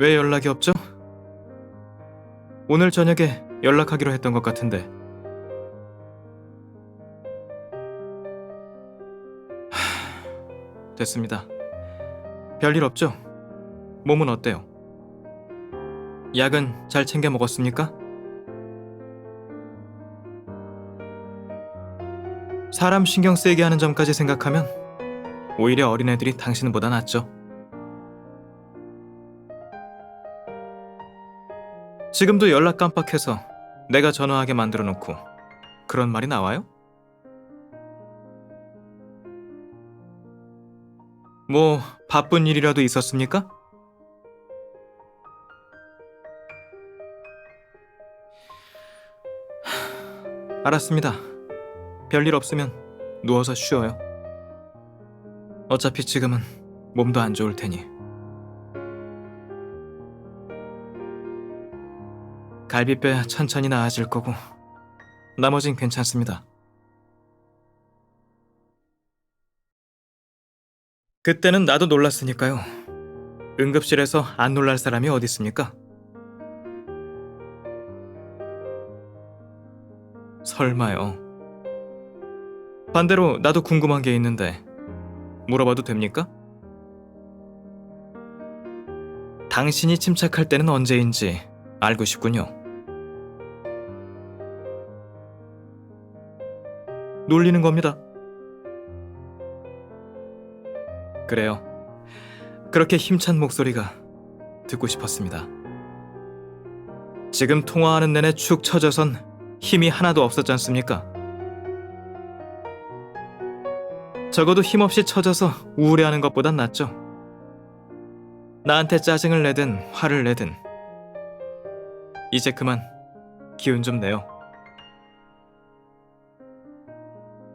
왜 연락이 없죠? 오늘 저녁에 연락하기로 했던 것 같은데. 하, 됐습니다. 별일 없죠? 몸은 어때요? 약은 잘 챙겨 먹었습니까? 사람 신경 쓰이게 하는 점까지 생각하면 오히려 어린애들이 당신보다 낫죠. 지금도 연락 깜빡해서 내가 전화하게 만들어 놓고 그런 말이 나와요? 뭐 바쁜 일이라도 있었습니까? 하, 알았습니다. 별일 없으면 누워서 쉬어요. 어차피 지금은 몸도 안 좋을 테니. 갈비뼈야 천천히 나아질 거고 나머진 괜찮습니다. 그때는 나도 놀랐으니까요. 응급실에서 안 놀랄 사람이 어디 있습니까? 설마요. 반대로 나도 궁금한 게 있는데 물어봐도 됩니까? 당신이 침착할 때는 언제인지 알고 싶군요. 놀리는 겁니다. 그래요. 그렇게 힘찬 목소리가 듣고 싶었습니다. 지금 통화하는 내내 축 처져선 힘이 하나도 없었지 않습니까? 적어도 힘없이 처져서 우울해하는 것보단 낫죠. 나한테 짜증을 내든 화를 내든 이제 그만 기운 좀 내요.